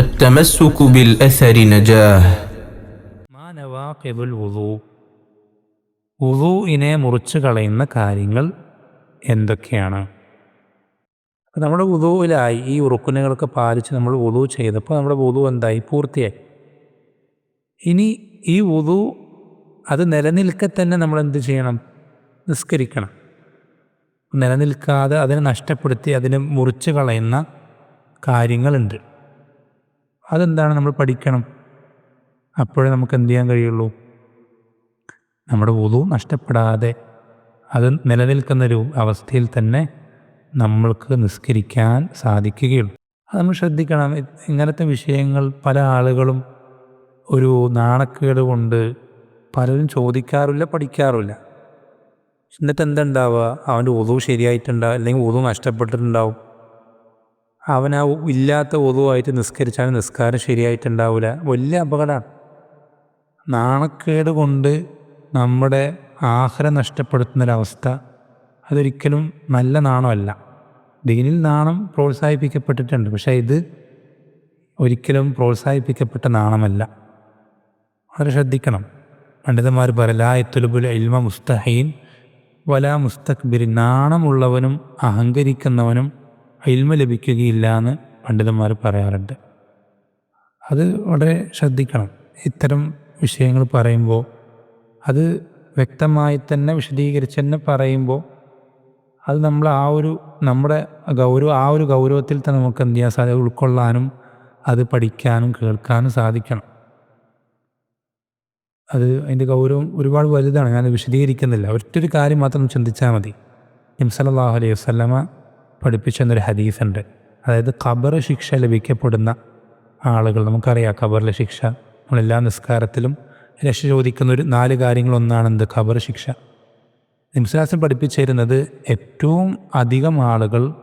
التمسك بالأثر نجاه മാ നവാഖിദുൽ വുളു വുളുവിനെ മുറിച്ച് കളയുന്ന കാര്യങ്ങൾ എന്തൊക്കെയാണ് അപ്പോൾ നമ്മുടെ വുളുവിലായി ഈ ഉറുക്കുനുകളൊക്കെ പാലിച്ച് നമ്മൾ വുളു ചെയ്തപ്പോൾ നമ്മുടെ വുളു എന്തായി പൂർത്തിയായി ഇനി ഈ വുളു അത് നിലനിൽക്കെ തന്നെ നമ്മൾ എന്ത് ചെയ്യണം നിസ്കരിക്കണം നിലനിൽക്കാതെ അതിനെ നഷ്ടപ്പെടുത്തി അതിനെ മുറിച്ച് കളയുന്ന കാര്യങ്ങളുണ്ട് അതെന്താണ് നമ്മൾ പഠിക്കണം? അപ്പോഴേ നമുക്ക് എന്ത് ചെയ്യാൻ കഴിയുള്ളൂ? നമ്മുടെ വുളു നഷ്ടപ്പെടാതെ അത് നിലനിൽക്കുന്നൊരു അവസ്ഥയിൽ തന്നെ നമ്മൾക്ക് നിസ്കരിക്കാൻ സാധിക്കുകയുള്ളൂ. അത് നമ്മൾ ശ്രദ്ധിക്കണം. ഇങ്ങനത്തെ വിഷയങ്ങൾ പല ആളുകളും ഒരു നാണക്കേട് കൊണ്ട് പലരും ചോദിക്കാറില്ല പഠിക്കാറില്ല. എന്നിട്ട് എന്തുണ്ടാവുക? അവന്റെ ഉതു ശരിയായിട്ടുണ്ടാവും അല്ലെങ്കിൽ ഉതു നഷ്ടപ്പെട്ടിട്ടുണ്ടാവും. അവൻ ആ ഇല്ലാത്ത ഒതുവായിട്ട് നിസ്കരിച്ചാൽ നിസ്കാരം ശരിയായിട്ടുണ്ടാവില്ല വലിയ അപകടമാണ് നാണക്കേട് കൊണ്ട് നമ്മുടെ ആഹാരം നഷ്ടപ്പെടുത്തുന്നൊരവസ്ഥ അതൊരിക്കലും നല്ല നാണമല്ല. ദീനിൽ നാണം പ്രോത്സാഹിപ്പിക്കപ്പെട്ടിട്ടുണ്ട്. പക്ഷേ ഇത് ഒരിക്കലും പ്രോത്സാഹിപ്പിക്കപ്പെട്ട നാണമല്ല. വളരെ ശ്രദ്ധിക്കണം. പണ്ഡിതന്മാർ പറയല ഇൽമ മുസ്തഹീൻ വല മുസ്തക്ബിരി നാണമുള്ളവനും അഹങ്കരിക്കുന്നവനും ഇൽമ ലഭിക്കുകയില്ല എന്ന് പണ്ഡിതന്മാർ പറയാറുണ്ട്. അത് വളരെ ശ്രദ്ധിക്കണം. ഇത്തരം വിഷയങ്ങൾ പറയുമ്പോൾ അത് വ്യക്തമായി തന്നെ വിശദീകരിച്ച് തന്നെ പറയുമ്പോൾ അത് നമ്മൾ ആ ഒരു നമ്മുടെ ഗൗരവ ആ ഒരു ഗൗരവത്തിൽ തന്നെ നമുക്ക് എന്ത് ചെയ്യാൻ സാധിക്കും? ഉൾക്കൊള്ളാനും അത് പഠിക്കാനും കേൾക്കാനും സാധിക്കണം. അത് അതിന്റെ ഗൗരവം ഒരുപാട് വലുതാണ്. ഞാൻ വിശദീകരിക്കുന്നില്ല. ഒറ്റൊരു കാര്യം മാത്രം ചിന്തിച്ചാൽ മതി. നിംസലാഹു അലൈഹി വസ്ലമ പഠിപ്പിച്ചെന്നൊരു ഹദീസുണ്ട്. അതായത് ഖബർ ശിക്ഷ ലഭിക്കപ്പെടുന്ന ആളുകൾ നമുക്കറിയാം ഖബറിലെ ശിക്ഷ. നമ്മളെല്ലാ നിസ്കാരത്തിലും രക്ഷ ചോദിക്കുന്ന ഒരു നാല് കാര്യങ്ങളൊന്നാണ് എന്ത് ഖബർ ശിക്ഷ. നിംസാസൻ പഠിപ്പിച്ചിരുന്നത് ഏറ്റവും അധികം ആളുകൾ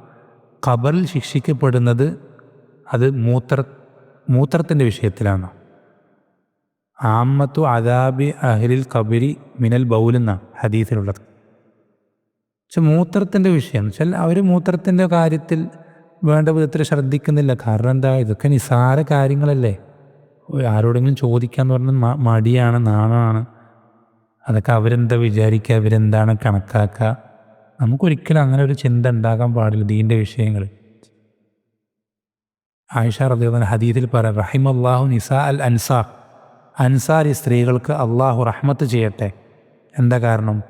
ഖബറിൽ ശിക്ഷിക്കപ്പെടുന്നത് അത് മൂത്ര മൂത്രത്തിന്റെ വിഷയത്തിലാണ്. ആമ്മത്തു അദാബി അഹ്ലിൽ കബരി മിനൽ ബൗലെന്നാണ് ഹദീസിലുള്ളത്. പക്ഷെ മൂത്രത്തിന്റെ വിഷയം വെച്ചാൽ അവർ മൂത്രത്തിന്റെ കാര്യത്തിൽ വേണ്ട വിധത്തിൽ ശ്രദ്ധിക്കുന്നില്ല. കാരണം എന്താ? ഇതൊക്കെ നിസാര കാര്യങ്ങളല്ലേ. ആരോടെങ്കിലും ചോദിക്കാന്ന് പറഞ്ഞാൽ മടിയാണ് നാണമാണ് അതൊക്കെ അവരെന്താ വിചാരിക്കുക? അവരെന്താണ് കണക്കാക്കുക? നമുക്കൊരിക്കലും അങ്ങനെ ഒരു ചിന്ത ഉണ്ടാകാൻ പാടില്ല ദീന്റെ വിഷയങ്ങൾ. ആയിഷ റദിയുള്ള ഹദീദിൽ പറയാം റഹിം അള്ളാഹു നിസാ അൽ അൻസാർ. അൻസാരി സ്ത്രീകൾക്ക് അള്ളാഹു റഹ്മത്ത് ചെയ്യട്ടെ. എന്താ കാരണം?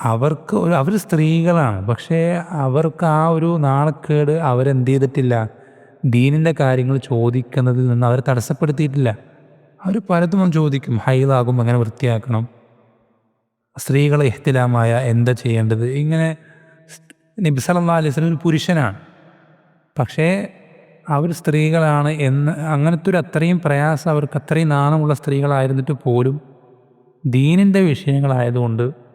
അവർക്ക് അവർ സ്ത്രീകളാണ്. പക്ഷേ അവർക്ക് ആ ഒരു നാണക്കേട് അവരെന്ത് ചെയ്തിട്ടില്ല. ദീനിന്റെ കാര്യങ്ങൾ ചോദിക്കുന്നതിൽ നിന്ന് അവർ തടസ്സപ്പെടുത്തിയിട്ടില്ല. അവർ പലതും ചോദിക്കും. ഹൈലാകും എങ്ങനെ വൃത്തിയാക്കണം? സ്ത്രീകളെ എഹ്തിലാമായ എന്താ ചെയ്യേണ്ടത്? ഇങ്ങനെ നബി സല്ലല്ലാഹു അലൈഹി ഒരു പുരുഷനാണ്. പക്ഷേ അവർ സ്ത്രീകളാണ് എന്ന് അങ്ങനത്തെ ഒരു അത്രയും പ്രയാസം അവർക്ക് അത്രയും നാണമുള്ള സ്ത്രീകളായിരുന്നിട്ട് പോലും ദീനിന്റെ വിഷയങ്ങളായതുകൊണ്ട്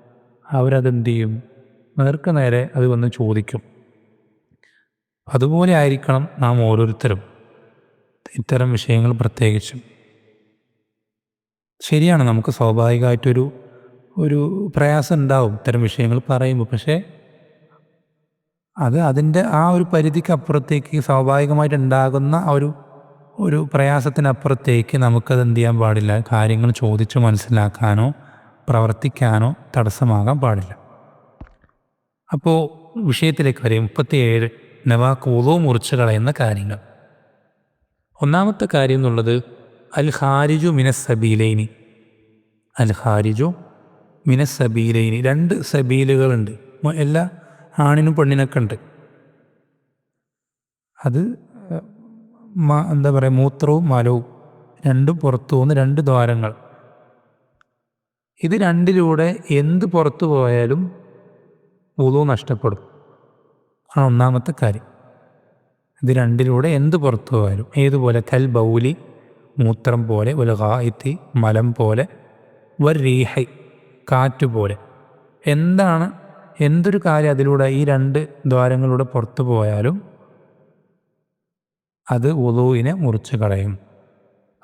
അവരതെന്ത് ചെയ്യും നേർക്ക് നേരെ അത് വന്ന് ചോദിക്കും. അതുപോലെ ആയിരിക്കണം നാം ഓരോരുത്തരും. ഇത്തരം വിഷയങ്ങൾ പ്രത്യേകിച്ചും. ശരിയാണ് നമുക്ക് സ്വാഭാവികമായിട്ടൊരു ഒരു പ്രയാസം ഉണ്ടാവും ഇത്തരം വിഷയങ്ങൾ പറയുമ്പോൾ. പക്ഷേ അത് അതിന്റെ ആ ഒരു പരിധിക്ക് അപ്പുറത്തേക്ക് സ്വാഭാവികമായിട്ട് ഉണ്ടാകുന്ന ഒരു ഒരു പ്രയാസത്തിനപ്പുറത്തേക്ക് നമുക്കത് എന്ത് ചെയ്യാൻ പാടില്ല? കാര്യങ്ങൾ ചോദിച്ചു മനസ്സിലാക്കാനോ പ്രവർത്തിക്കാനോ തടസ്സമാകാൻ പാടില്ല. അപ്പോൾ വിഷയത്തിലേക്ക് വരെ മുപ്പത്തിയേഴ് നവാക്ക് ഉളു മുറിച്ച് കളയുന്ന കാര്യങ്ങൾ. ഒന്നാമത്തെ കാര്യം എന്നുള്ളത് അൽ ഹാരിജു മിനസ് സബീലൈനി. അൽ ഹാരിജു മിനസ് സബീലൈനി. രണ്ട് സബീലുകളുണ്ട്. എല്ലാ ആണിനും പെണ്ണിനൊക്കെ ഉണ്ട്. അത് എന്താ പറയുക മൂത്രവും മലവും രണ്ടും പുറത്തു പോകുന്ന രണ്ട് ദ്വാരങ്ങൾ. ഇത് രണ്ടിലൂടെ എന്ത് പുറത്തു പോയാലും ഉളു നഷ്ടപ്പെടും. ആണ് ഒന്നാമത്തെ കാര്യം. ഇത് രണ്ടിലൂടെ എന്ത് പുറത്തു പോയാലും ഏതുപോലെ കൽ ബൗലി മൂത്രം പോലെ ഒരു ഗായിത്തി മലം പോലെ ഒരു റീഹൈ കാറ്റ് പോലെ. എന്താണ് എന്തൊരു കാര്യം അതിലൂടെ ഈ രണ്ട് ദ്വാരങ്ങളിലൂടെ പുറത്തു പോയാലും അത് ഉളുവിനെ മുറിച്ച് കളയും.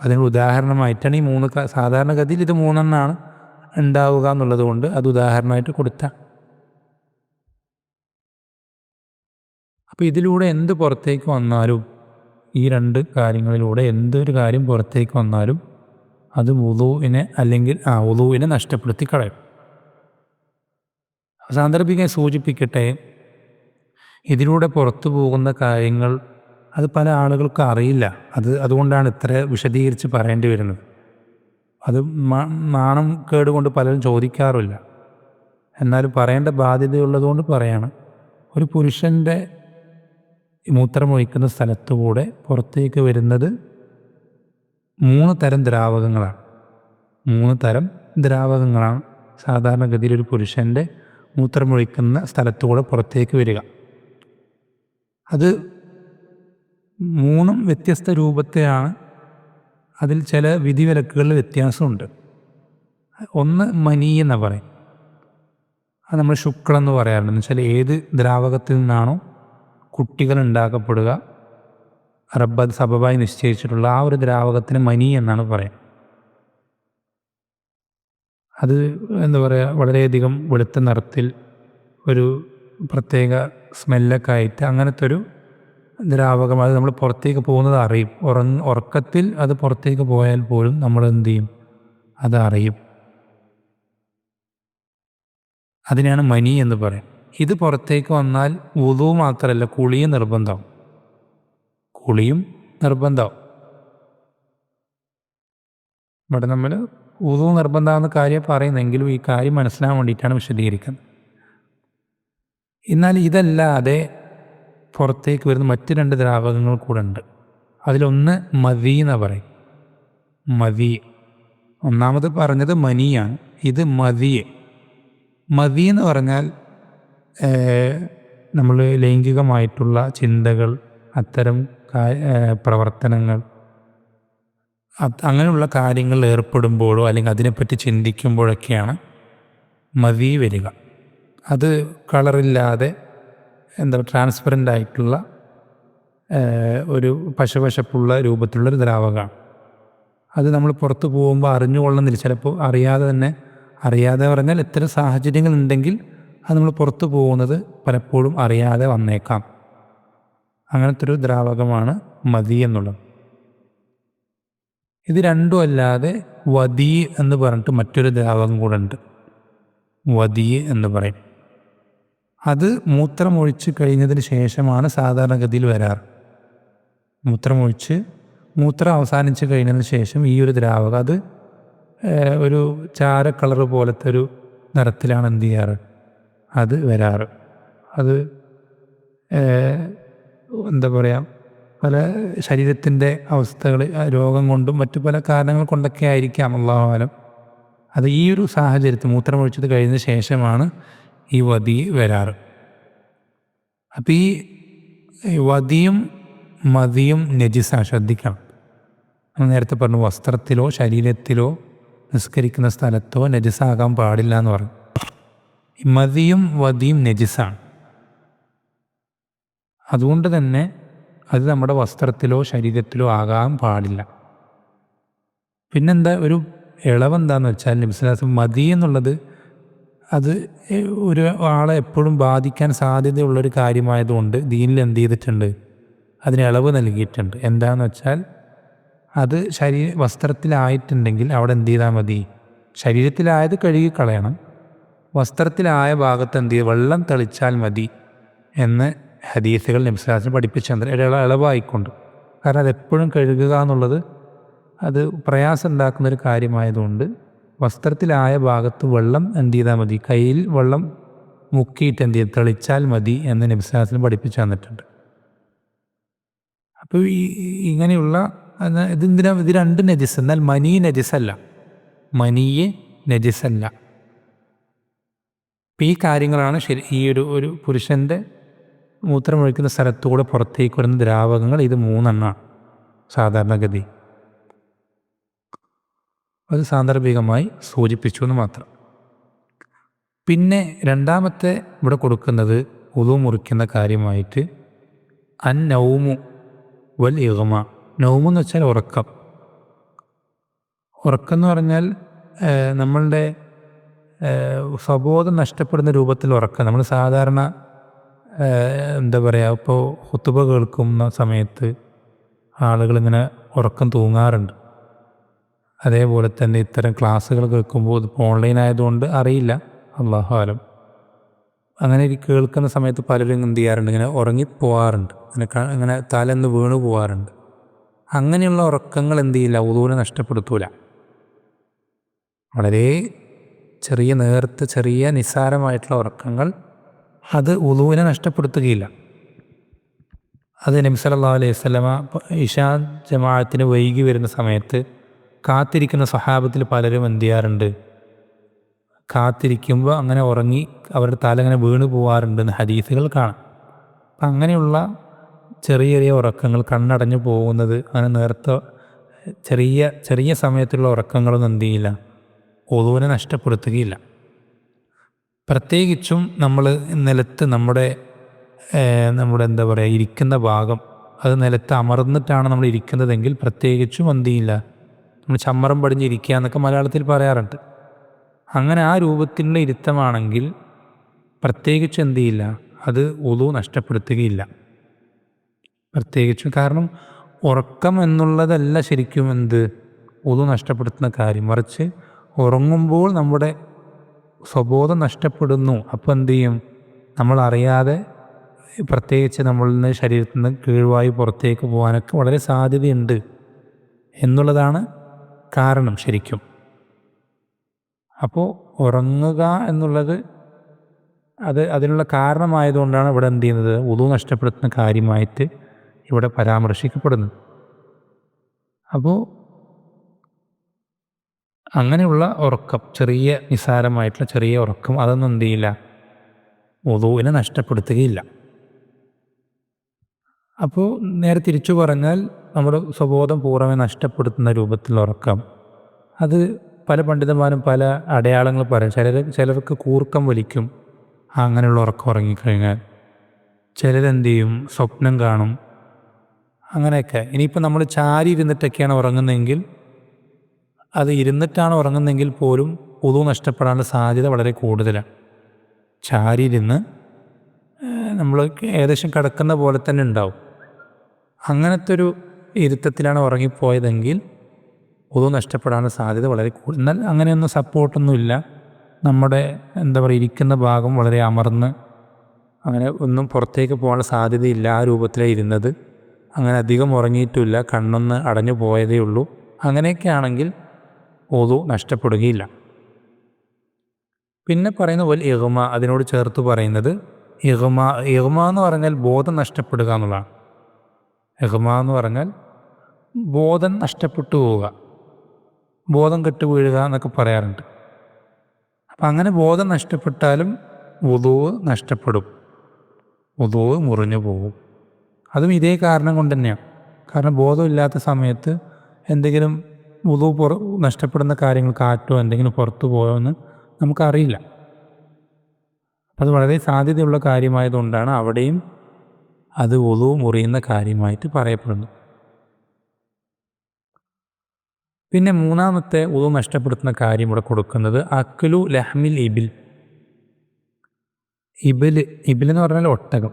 അതിന് ഉദാഹരണമായിട്ടാണ് ഈ മൂന്ന് സാധാരണഗതിയിൽ ഇത് മൂന്നെണ്ണാണ്. ഉണ്ടാവുക എന്നുള്ളത് കൊണ്ട് അത് ഉദാഹരണമായിട്ട് കൊടുത്ത. അപ്പോൾ ഇതിലൂടെ എന്ത് പുറത്തേക്ക് വന്നാലും ഈ രണ്ട് കാര്യങ്ങളിലൂടെ എന്തൊരു കാര്യം പുറത്തേക്ക് വന്നാലും അത് ഉദുവിനെ അല്ലെങ്കിൽ ആ ഉദുവിനെ നഷ്ടപ്പെടുത്തി കളയും. സാന്ദർഭികമായി സൂചിപ്പിക്കട്ടെ ഇതിലൂടെ പുറത്തു പോകുന്ന കാര്യങ്ങൾ അത് പല ആളുകൾക്കും അറിയില്ല. അത് അതുകൊണ്ടാണ് ഇത്ര വിശദീകരിച്ച് പറയേണ്ടി വരുന്നത്. അത് നാണം കേടുകൊണ്ട് പലരും ചോദിക്കാറില്ല. എന്നാലും പറയേണ്ട ബാധ്യതയുള്ളതുകൊണ്ട് പറയാണ്. ഒരു പുരുഷന്റെ മൂത്രമൊഴിക്കുന്ന സ്ഥലത്തുകൂടെ പുറത്തേക്ക് വരുന്നത് മൂന്ന് തരം ദ്രാവകങ്ങളാണ്. മൂന്ന് തരം ദ്രാവകങ്ങളാണ്. സാധാരണഗതിയിൽ ഒരു പുരുഷന്റെ മൂത്രമൊഴിക്കുന്ന സ്ഥലത്തുകൂടെ പുറത്തേക്ക് വരിക. അത് മൂന്നും വ്യത്യസ്ത രൂപത്തിലാണ് അതിൽ ചില വിധിവിലക്കുകളിൽ വ്യത്യാസമുണ്ട്. ഒന്ന് മനി എന്ന് പറയും. അത് നമ്മൾ ശുക്ലം എന്ന് പറയാറുണ്ട്. എന്ന് വെച്ചാൽ ഏത് ദ്രാവകത്തിൽ നിന്നാണോ കുട്ടികൾ ഉണ്ടാക്കപ്പെടുക റബ്ബർ സബബായി നിശ്ചയിച്ചിട്ടുള്ള ആ ഒരു ദ്രാവകത്തിന് മനി എന്നാണ് പറയുക അത് എന്താ പറയുക വളരെയധികം വെളുത്ത നിറത്തിൽ ഒരു പ്രത്യേക സ്മെല്ലൊക്കെ ആയിട്ട് അങ്ങനത്തെ ഒരു ദ്രാവകം അത് നമ്മൾ പുറത്തേക്ക് പോകുന്നത് അറിയും. ഉറ ഉറക്കത്തിൽ അത് പുറത്തേക്ക് പോയാൽ പോലും നമ്മൾ എന്ത് ചെയ്യും? അത് അറിയും. അതിനാണ് മനി എന്ന് പറയും. ഇത് പുറത്തേക്ക് വന്നാൽ ഉതു മാത്രമല്ല കുളിയും നിർബന്ധമാവും കുളിയും നിർബന്ധമാവും ഇവിടെ നമ്മൾ ഉതു നിർബന്ധമാകുന്ന കാര്യം പറയുന്നെങ്കിലും ഈ കാര്യം മനസ്സിലാകാൻ വേണ്ടിയിട്ടാണ് വിശദീകരിക്കുന്നത്. എന്നാൽ ഇതല്ലാതെ പുറത്തേക്ക് വരുന്ന മറ്റ് രണ്ട് ദ്രാവകങ്ങൾ കൂടെ ഉണ്ട് അതിലൊന്ന് മതി എന്ന് പറയും. മതി. ഒന്നാമത് പറഞ്ഞത് മനിയാണ്. ഇത് മതിയെ മതി എന്ന് പറഞ്ഞാൽ നമ്മൾ ലൈംഗികമായിട്ടുള്ള ചിന്തകൾ അത്തരം പ്രവർത്തനങ്ങൾ അങ്ങനെയുള്ള കാര്യങ്ങൾ ഏർപ്പെടുമ്പോഴോ അല്ലെങ്കിൽ അതിനെപ്പറ്റി ചിന്തിക്കുമ്പോഴൊക്കെയാണ് മതി വരിക. അത് കളറില്ലാതെ എന്താ ട്രാൻസ്പെറന്റ് ആയിട്ടുള്ള ഒരു പശപശപ്പുള്ള രൂപത്തിലുള്ളൊരു ദ്രാവകമാണ്. അത് നമ്മൾ പുറത്ത് പോകുമ്പോൾ അറിഞ്ഞുകൊള്ളുന്നില്ല. ചിലപ്പോൾ അറിയാതെ തന്നെ അറിയാതെ പറഞ്ഞാൽ ഇത്തരം സാഹചര്യങ്ങൾ ഉണ്ടെങ്കിൽ അത് നമ്മൾ പുറത്തു പോകുന്നത് പലപ്പോഴും അറിയാതെ വന്നേക്കാം. അങ്ങനത്തെ ഒരു ദ്രാവകമാണ് മതി എന്നുള്ളത്. ഇത് രണ്ടും അല്ലാതെ വതി എന്ന് പറഞ്ഞിട്ട് മറ്റൊരു ദ്രാവകം കൂടെ ഉണ്ട്. വതി എന്ന് പറയും. അത് മൂത്രമൊഴിച്ച് കഴിഞ്ഞതിന് ശേഷമാണ് സാധാരണഗതിയിൽ വരാറ്. മൂത്രമൊഴിച്ച് മൂത്രം അവസാനിച്ച് കഴിഞ്ഞതിന് ശേഷം ഈ ഒരു ദ്രാവകം അത് ഒരു ചാര കളർ പോലത്തെ ഒരു നിറത്തിലാണ് എന്ത് ചെയ്യാറ്? അത് വരാറ്. അത് എന്താ പറയുക പല ശരീരത്തിന്റെ അവസ്ഥകൾ രോഗം കൊണ്ടും മറ്റു പല കാരണങ്ങൾ കൊണ്ടൊക്കെ ആയിരിക്കാം അള്ളാഹുലം അത് ഈ ഒരു സാഹചര്യത്തിൽ മൂത്രമൊഴിച്ചത് കഴിഞ്ഞ ശേഷമാണ് ഈ വതി വരാറ്. അപ്പം ഈ വതിയും മതിയും നജിസ ശ്രദ്ധിക്കണം നേരത്തെ പറഞ്ഞു വസ്ത്രത്തിലോ ശരീരത്തിലോ നിസ്കരിക്കുന്ന സ്ഥലത്തോ നജിസാകാൻ പാടില്ല എന്ന് പറഞ്ഞു. മതിയും വതിയും നജിസാണ്. അതുകൊണ്ട് തന്നെ അത് നമ്മുടെ വസ്ത്രത്തിലോ ശരീരത്തിലോ ആകാൻ പാടില്ല. പിന്നെന്താ ഒരു ഇളവെന്താന്ന് വെച്ചാൽ നബിസ്ലാസ് മതി എന്നുള്ളത് അത് ഒരു ആളെ എപ്പോഴും ബാധിക്കാൻ സാധ്യതയുള്ളൊരു കാര്യമായതുകൊണ്ട് ദീനിൽ എന്ത് ചെയ്തിട്ടുണ്ട്? അതിന് ഇളവ് നൽകിയിട്ടുണ്ട്. എന്താണെന്ന് വെച്ചാൽ അത് ശരീര വസ്ത്രത്തിലായിട്ടുണ്ടെങ്കിൽ അവിടെ എന്ത് ചെയ്താൽ മതി? ശരീരത്തിലായത് കഴുകിക്കളയണം. വസ്ത്രത്തിലായ ഭാഗത്ത് എന്ത് ചെയ്യുക വെള്ളം തെളിച്ചാൽ മതി എന്ന് ഹദീസുകൾ നബ്സാസിന് പഠിപ്പിച്ചു ഇളവായിക്കൊണ്ട് കാരണം അതെപ്പോഴും കഴുകുക എന്നുള്ളത് അത് പ്രയാസം ഉണ്ടാക്കുന്നൊരു കാര്യമായതുകൊണ്ട് വസ്ത്രത്തിലായ ഭാഗത്ത് വെള്ളം എന്ത് ചെയ്താൽ മതി. കയ്യിൽ വെള്ളം മുക്കിയിട്ട് എന്ത് ചെയ്ത് തെളിച്ചാൽ മതി എന്ന് നബ്സാസിന് പഠിപ്പിച്ചു തന്നിട്ടുണ്ട്. അപ്പോൾ ഈ ഇങ്ങനെയുള്ള ഇതെന്തിനാ ഇത് രണ്ട് നജിസ്. എന്നാൽ മനി നജിസല്ല. മനിയെ നജിസല്ല. അപ്പം ഈ കാര്യങ്ങളാണ് ശരി ഈ ഒരു ഒരു പുരുഷന്റെ മൂത്രമൊഴിക്കുന്ന സ്ഥലത്തൂടെ പുറത്തേക്ക് വരുന്ന ദ്രാവകങ്ങൾ ഇത് മൂന്നെണ്ണമാണ് സാധാരണഗതി. അത് സാന്ദർഭികമായി സൂചിപ്പിച്ചു എന്ന് മാത്രം. പിന്നെ രണ്ടാമത്തെ ഇവിടെ കൊടുക്കുന്നത് ഉളു മുറിക്കുന്ന കാര്യമായിട്ട് അൻ നൗമു വൽ ഇഹമ നൗമു എന്ന് വെച്ചാൽ ഉറക്കം. ഉറക്കം എന്ന് പറഞ്ഞാൽ നമ്മളുടെ സ്വബോധം നഷ്ടപ്പെടുന്ന രൂപത്തിൽ ഉറക്കം. നമ്മൾ സാധാരണ എന്താ പറയുക ഇപ്പോൾ ഹുത്തുബ കേൾക്കുന്ന സമയത്ത് ആളുകൾ ഇങ്ങനെ ഉറക്കം തൂങ്ങാറുണ്ട്. അതേപോലെ തന്നെ ഇത്തരം ക്ലാസ്സുകൾ കേൾക്കുമ്പോൾ ഇതിപ്പോൾ ഓൺലൈൻ ആയതുകൊണ്ട് അറിയില്ല. അള്ളാഹു ആലം. അങ്ങനെ കേൾക്കുന്ന സമയത്ത് പലരും എന്ത് ചെയ്യാറുണ്ട്? ഇങ്ങനെ ഉറങ്ങിപ്പോവാറുണ്ട്. അങ്ങനെ അങ്ങനെ തലന്ന് വീണു പോവാറുണ്ട്. അങ്ങനെയുള്ള ഉറക്കങ്ങൾ എന്ത് ചെയ്യില്ല? ഉദൂനെ നഷ്ടപ്പെടുത്തൂല. വളരെ ചെറിയ നേർത്ത് ചെറിയ നിസ്സാരമായിട്ടുള്ള ഉറക്കങ്ങൾ അത് ഉദൂനെ നഷ്ടപ്പെടുത്തുകയില്ല. അത് നബി അലൈഹി സ്വലമ ഇഷാ ജമാഅത്തിന് വൈകി വരുന്ന സമയത്ത് കാത്തിരിക്കുന്ന സഹാബത്തിൽ പലരും എന്ത് ചെയ്യാറുണ്ട്? കാത്തിരിക്കുമ്പോൾ അങ്ങനെ ഉറങ്ങി അവരുടെ തല അങ്ങനെ വീണു പോകാറുണ്ടെന്ന് ഹദീസുകൾ കാണാം. അപ്പം അങ്ങനെയുള്ള ചെറിയ ചെറിയ ഉറക്കങ്ങൾ കണ്ണടഞ്ഞു പോകുന്നത് അങ്ങനെ നേരത്തെ ചെറിയ ചെറിയ സമയത്തുള്ള ഉറക്കങ്ങളൊന്നും എന്ത് ചെയ്യില്ല. ഒതുവിനെ നഷ്ടപ്പെടുത്തുകയില്ല. പ്രത്യേകിച്ചും നമ്മൾ നിലത്ത് നമ്മുടെ നമ്മുടെ എന്താ പറയുക ഇരിക്കുന്ന ഭാഗം അത് നിലത്ത് അമർന്നിട്ടാണ് നമ്മൾ ഇരിക്കുന്നതെങ്കിൽ പ്രത്യേകിച്ചും എന്ത് ചെയ്യില്ല. നമ്മൾ ചമ്മറം പടിഞ്ഞിരിക്കുക എന്നൊക്കെ മലയാളത്തിൽ പറയാറുണ്ട്. അങ്ങനെ ആ രൂപത്തിലുള്ള ഇരുത്തമാണെങ്കിൽ പ്രത്യേകിച്ച് എന്ത് ചെയ്യില്ല അത് ഒതു നഷ്ടപ്പെടുത്തുകയില്ല. പ്രത്യേകിച്ച് കാരണം ഉറക്കം എന്നുള്ളതല്ല ശരിക്കും എന്ത് ഒതു നഷ്ടപ്പെടുത്തുന്ന കാര്യം. മറിച്ച് ഉറങ്ങുമ്പോൾ നമ്മുടെ സ്വബോധം നഷ്ടപ്പെടുന്നു. അപ്പോൾ എന്ത് ചെയ്യും? നമ്മൾ അറിയാതെ പ്രത്യേകിച്ച് നമ്മളിൽ നിന്ന് ശരീരത്തിൽ നിന്ന് കീഴ്വായി പുറത്തേക്ക് പോകാനൊക്കെ വളരെ സാധ്യതയുണ്ട് എന്നുള്ളതാണ് കാരണം ശരിക്കും. അപ്പോൾ ഉറങ്ങുക എന്നുള്ളത് അത് അതിനുള്ള കാരണമായതുകൊണ്ടാണ് ഇവിടെ എന്ത് ചെയ്യുന്നത്? ഉതു നഷ്ടപ്പെടുത്തുന്ന കാര്യമായിട്ട് ഇവിടെ പരാമർശിക്കപ്പെടുന്നത്. അപ്പോൾ അങ്ങനെയുള്ള ഉറക്കം ചെറിയ നിസാരമായിട്ടുള്ള ചെറിയ ഉറക്കം അതൊന്നും എന്ത് ചെയ്യില്ല. ഉതുവിനെ നഷ്ടപ്പെടുത്തുകയില്ല. അപ്പോൾ നേരെ തിരിച്ചു പറഞ്ഞാൽ നമ്മുടെ സ്വബോധം പൂർണമായി നഷ്ടപ്പെടുത്തുന്ന രൂപത്തിലുള്ള ഉറക്കം. അത് പല പണ്ഡിതന്മാരും പല അടയാളങ്ങൾ പറയും. ചിലർ ചിലർക്ക് കൂർക്കം വലിക്കും. അങ്ങനെയുള്ള ഉറക്കം ഉറങ്ങിക്കഴിഞ്ഞാൽ ചിലരെന്ത് ചെയ്യും സ്വപ്നം കാണും. അങ്ങനെയൊക്കെ. ഇനിയിപ്പോൾ നമ്മൾ ചാരി ഇരുന്നിട്ടൊക്കെയാണ് ഉറങ്ങുന്നതെങ്കിൽ അത് ഇരുന്നിട്ടാണ് ഉറങ്ങുന്നതെങ്കിൽ പോലും പൊതു നഷ്ടപ്പെടാനുള്ള സാധ്യത വളരെ കൂടുതലാണ്. ചാരി ഇരുന്ന് നമ്മൾ ഏകദേശം കിടക്കുന്ന പോലെ തന്നെ ഉണ്ടാവും. അങ്ങനത്തെ ഒരു ഇരുത്തത്തിലാണ് ഉറങ്ങിപ്പോയതെങ്കിൽ പൊതു നഷ്ടപ്പെടാനുള്ള സാധ്യത വളരെ കൂടുതൽ എന്നാൽ അങ്ങനെയൊന്നും സപ്പോർട്ടൊന്നുമില്ല. നമ്മുടെ എന്താ പറയുക ഇരിക്കുന്ന ഭാഗം വളരെ അമർന്ന് അങ്ങനെ ഒന്നും പുറത്തേക്ക് പോകാനുള്ള സാധ്യതയില്ല ആ രൂപത്തിലാണ് ഇരുന്നത്. അങ്ങനെ അധികം ഉറങ്ങിയിട്ടില്ല കണ്ണൊന്ന് അടഞ്ഞു പോയതേ ഉള്ളൂ. അങ്ങനെയൊക്കെ ആണെങ്കിൽ ഒതു നഷ്ടപ്പെടുകയില്ല. പിന്നെ പറയുന്ന പോലെ ഇഹ്മ അതിനോട് ചേർത്ത് പറയുന്നത് ഇഹ്മ ഇഹ്മ എന്ന് പറഞ്ഞാൽ ബോധം നഷ്ടപ്പെടുക എന്നുള്ളതാണ്. ഇഹ്മ എന്ന് പറഞ്ഞാൽ ബോധം നഷ്ടപ്പെട്ടു പോവുക. ബോധം കെട്ട് വീഴുക എന്നൊക്കെ പറയാറുണ്ട്. അപ്പം അങ്ങനെ ബോധം നഷ്ടപ്പെട്ടാലും ഉതുവ് നഷ്ടപ്പെടും. ഉതുവ് മുറിഞ്ഞു പോകും. അതും ഇതേ കാരണം കൊണ്ട് തന്നെയാണ്. കാരണം ബോധമില്ലാത്ത സമയത്ത് എന്തെങ്കിലും ഉതു പുറ നഷ്ടപ്പെടുന്ന കാര്യങ്ങൾ കാറ്റോ എന്തെങ്കിലും പുറത്തു പോയോ എന്ന് നമുക്കറിയില്ല. അത് വളരെ സാധ്യതയുള്ള കാര്യമായതുകൊണ്ടാണ് അവിടെയും അത് ഒളു മുറിയുന്ന കാര്യമായിട്ട് പറയപ്പെടുന്നു. പിന്നെ മൂന്നാമത്തെ ഉതു നഷ്ടപ്പെടുത്തുന്ന കാര്യം ഇവിടെ കൊടുക്കുന്നത് അക്ലു ലഹ്മിൽ ഇബിൽ. ഇബിൽ ഇബിൽ എന്ന് പറഞ്ഞാൽ ഒട്ടകം.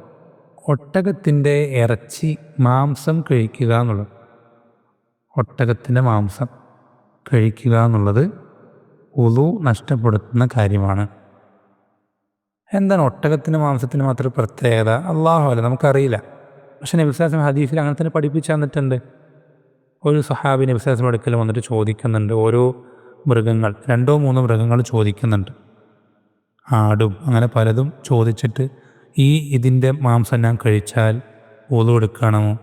ഒട്ടകത്തിന്റെ ഇറച്ചി മാംസം കഴിക്കുക എന്നുള്ളത്. ഒട്ടകത്തിന്റെ മാംസം കഴിക്കുക എന്നുള്ളത് ഉതു നഷ്ടപ്പെടുത്തുന്ന കാര്യമാണ്. എന്താണ് ഒട്ടകത്തിന്റെ മാംസത്തിന് മാത്രം പ്രത്യേകത? അള്ളാഹു അല്ല നമുക്കറിയില്ല. പക്ഷേ നബിസ്ലാസം ഹദീഫിൽ അങ്ങനെ തന്നെ പഠിപ്പിച്ചു തന്നിട്ടുണ്ട്. ഒരു സഹാബി നബിസ്ലാസം അടുക്കൽ വന്നിട്ട് ചോദിക്കുന്നുണ്ട്. ഓരോ മൃഗങ്ങൾ രണ്ടോ മൂന്നോ മൃഗങ്ങൾ ചോദിക്കുന്നുണ്ട്. ആടും അങ്ങനെ പലതും ചോദിച്ചിട്ട് ഈ ഇതിന്റെ മാംസം ഞാൻ കഴിച്ചാൽ ഓതു എടുക്കണമോ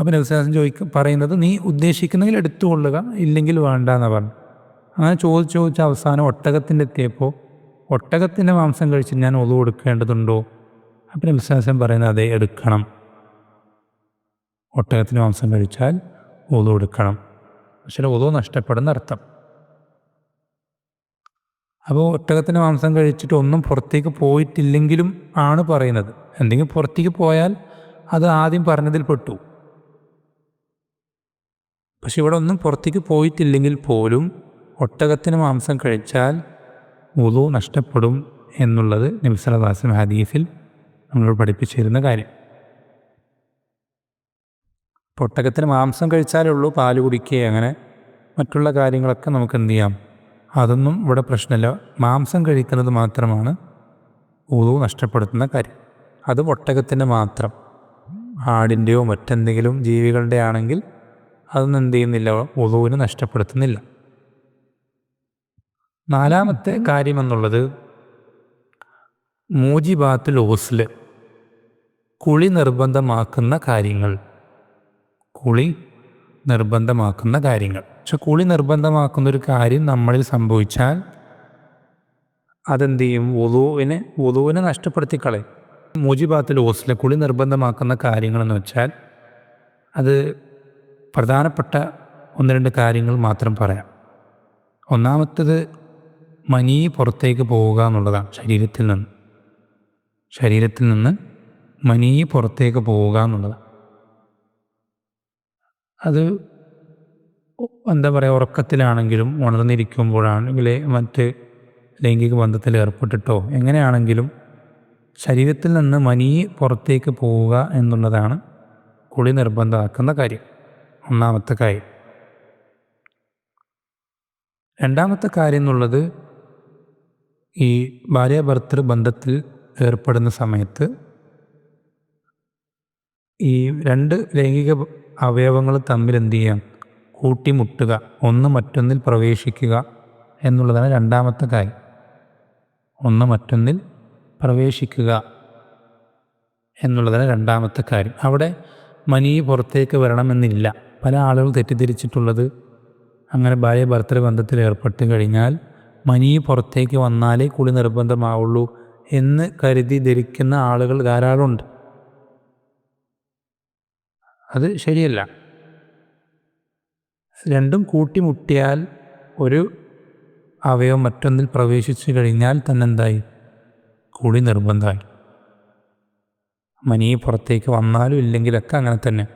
അപ്പം നബിസ്ലാസം ചോദിക്ക പറയുന്നത് നീ ഉദ്ദേശിക്കുന്നെങ്കിൽ എടുത്തുകൊള്ളുക ഇല്ലെങ്കിൽ വേണ്ട എന്ന് പറഞ്ഞു. അങ്ങനെ ചോദിച്ച് ചോദിച്ച അവസാനം ഒട്ടകത്തിന്റെ എത്തിയപ്പോൾ ഒട്ടകത്തിന്റെ മാംസം കഴിച്ച് ഞാൻ ഒതു കൊടുക്കേണ്ടതുണ്ടോ? അപ്പം നബിസ്ലാസം പറയുന്നത് അതെ എടുക്കണം. ഒട്ടകത്തിന്റെ മാംസം കഴിച്ചാൽ ഒതു കൊടുക്കണം. പക്ഷേ ഒതു നഷ്ടപ്പെടുന്ന അർത്ഥം. അപ്പോൾ ഒട്ടകത്തിന്റെ മാംസം കഴിച്ചിട്ട് ഒന്നും പുറത്തേക്ക് പോയിട്ടില്ലെങ്കിലും ആണ് പറയുന്നത്. എന്തെങ്കിലും പുറത്തേക്ക് പോയാൽ അത് ആദ്യം പറഞ്ഞതിൽ പെട്ടു. പക്ഷെ ഇവിടെ ഒന്നും പുറത്തേക്ക് പോയിട്ടില്ലെങ്കിൽ പോലും ഒട്ടകത്തിന് മാംസം കഴിച്ചാൽ ഉതു നഷ്ടപ്പെടും എന്നുള്ളത് നബിസ്വലാസ്ലം ഹദീസിൽ നമ്മളോട് പഠിപ്പിച്ചിരുന്ന കാര്യം. പൊട്ടകത്തിന് മാംസം കഴിച്ചാലേ ഉള്ളൂ പാൽ കുടിക്കുക അങ്ങനെ മറ്റുള്ള കാര്യങ്ങളൊക്കെ നമുക്ക് എന്ത് ചെയ്യാം? അതൊന്നും ഇവിടെ പ്രശ്നമില്ല. മാംസം കഴിക്കുന്നത് മാത്രമാണ് ഉതു നഷ്ടപ്പെടുത്തുന്ന കാര്യം. അത് ഒട്ടകത്തിന്റെ മാത്രം. ആടിന്റെയോ മറ്റെന്തെങ്കിലും ജീവികളുടെ ആണെങ്കിൽ അതൊന്നും എന്ത് ചെയ്യുന്നില്ല ഉതുവിന് നഷ്ടപ്പെടുത്തുന്നില്ല. നാലാമത്തെ കാര്യമെന്നുള്ളത് മൂജിബാത്തുൽ ഓസ്ല് കുളി നിർബന്ധമാക്കുന്ന കാര്യങ്ങൾ. കുളി നിർബന്ധമാക്കുന്ന കാര്യങ്ങൾ. പക്ഷെ കുളി നിർബന്ധമാക്കുന്ന ഒരു കാര്യം നമ്മളിൽ സംഭവിച്ചാൽ അതെന്ത് ചെയ്യും വധുവിനെ വധുവിനെ നഷ്ടപ്പെടുത്തി കളയും മൂജിബാത്തിൽ ഓസിലെ കുളി നിർബന്ധമാക്കുന്ന കാര്യങ്ങളെന്ന് വെച്ചാൽ അത് പ്രധാനപ്പെട്ട ഒന്ന് രണ്ട് കാര്യങ്ങൾ മാത്രം പറയാം. ഒന്നാമത്തത് മനി പുറത്തേക്ക് പോവുക എന്നുള്ളതാണ് ശരീരത്തിൽ നിന്ന്. ശരീരത്തിൽ നിന്ന് മനി പുറത്തേക്ക് പോവുക എന്നുള്ളതാണ്. അത് എന്താ പറയുക ഉറക്കത്തിലാണെങ്കിലും ഉണർന്നിരിക്കുമ്പോഴാണെങ്കിൽ മറ്റ് ലൈംഗിക ബന്ധത്തിൽ ഏർപ്പെട്ടിട്ടോ എങ്ങനെയാണെങ്കിലും ശരീരത്തിൽ നിന്ന് മനി പുറത്തേക്ക് പോവുക എന്നുള്ളതാണ് കുളി നിർബന്ധമാക്കുന്ന കാര്യം. ഒന്നാമത്തെ കാര്യം. രണ്ടാമത്തെ കാര്യം എന്നുള്ളത് ഈ ഭാര്യ ഭർത്തൃ ബന്ധത്തിൽ ഏർപ്പെടുന്ന സമയത്ത് ഈ രണ്ട് ലൈംഗിക അവയവങ്ങൾ തമ്മിൽ എന്ത് ചെയ്യാം? കൂട്ടിമുട്ടുക ഒന്ന് മറ്റൊന്നിൽ പ്രവേശിക്കുക എന്നുള്ളതാണ് രണ്ടാമത്തെ കാര്യം. ഒന്ന് മറ്റൊന്നിൽ പ്രവേശിക്കുക എന്നുള്ളതാണ് രണ്ടാമത്തെ കാര്യം. അവിടെ മനി പുറത്തേക്ക് വരണമെന്നില്ല. പല ആളുകൾ തെറ്റിദ്ധരിച്ചിട്ടുള്ളത് അങ്ങനെ ഭാര്യ ഭർത്തൃ ബന്ധത്തിൽ ഏർപ്പെട്ട് കഴിഞ്ഞാൽ മനി പുറത്തേക്ക് വന്നാലേ കുളി നിർബന്ധമാവുള്ളൂ എന്ന് കരുതി ധരിക്കുന്ന ആളുകൾ ധാരാളമുണ്ട്. അത് ശരിയല്ല. രണ്ടും കൂട്ടിമുട്ടിയാൽ ഒരു അവയവം മറ്റൊന്നിൽ പ്രവേശിച്ചു കഴിഞ്ഞാൽ തന്നെ എന്തായി കുളി നിർബന്ധമായി. മനി പുറത്തേക്ക് വന്നാലും ഇല്ലെങ്കിലൊക്കെ അങ്ങനെ തന്നെ.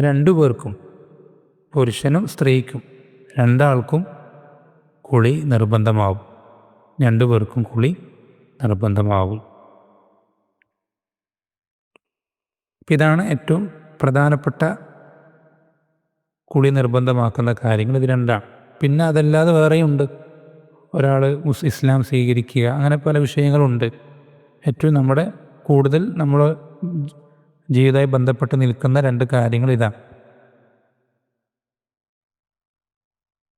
രണ്ടു പേർക്കും പുരുഷനും സ്ത്രീക്കും രണ്ടാൾക്കും കുളി നിർബന്ധമാവും. രണ്ടു പേർക്കും കുളി നിർബന്ധമാവും. ഇതാണ് ഏറ്റവും പ്രധാനപ്പെട്ട കുളി നിർബന്ധമാക്കുന്ന കാര്യങ്ങൾ. ഇത് രണ്ടാണ് പിന്നെ അതല്ലാതെ വേറെയുണ്ട്. ഒരാൾ മുസ് ഇസ്ലാം സ്വീകരിക്കുക അങ്ങനെ പല വിഷയങ്ങളുണ്ട്. ഏറ്റവും നമ്മുടെ കൂടുതൽ നമ്മൾ ജീവിതമായി ബന്ധപ്പെട്ട് നിൽക്കുന്ന രണ്ട് കാര്യങ്ങൾ ഇതാണ്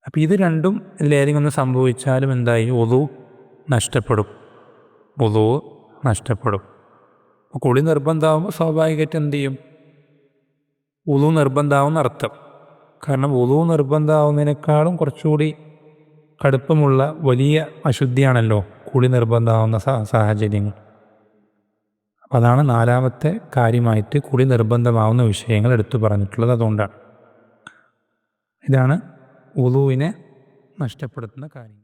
അപ്പം ഇത് രണ്ടും ഇതിലേതെങ്കിലും ഒന്ന് സംഭവിച്ചാലും എന്തായി? ഒതു നഷ്ടപ്പെടും. ഒതു നഷ്ടപ്പെടും. അപ്പോൾ കുളി നിർബന്ധമാകുമ്പോൾ സ്വാഭാവികമായിട്ട് എന്ത് ചെയ്യും? ഉളു നിർബന്ധമാവുന്ന അർത്ഥം. കാരണം ഉളു നിർബന്ധമാവുന്നതിനേക്കാളും കുറച്ചുകൂടി കടുപ്പമുള്ള വലിയ അശുദ്ധിയാണല്ലോ കുളി നിർബന്ധമാവുന്ന സാഹചര്യങ്ങൾ. അപ്പം അതാണ് നാലാമത്തെ കാര്യമായിട്ട് കുളി നിർബന്ധമാവുന്ന വിഷയങ്ങൾ എടുത്തു പറഞ്ഞിട്ടുള്ളത് അതുകൊണ്ടാണ്. ഇതാണ് ഉളുവിനെ നഷ്ടപ്പെടുത്തുന്ന കാര്യങ്ങൾ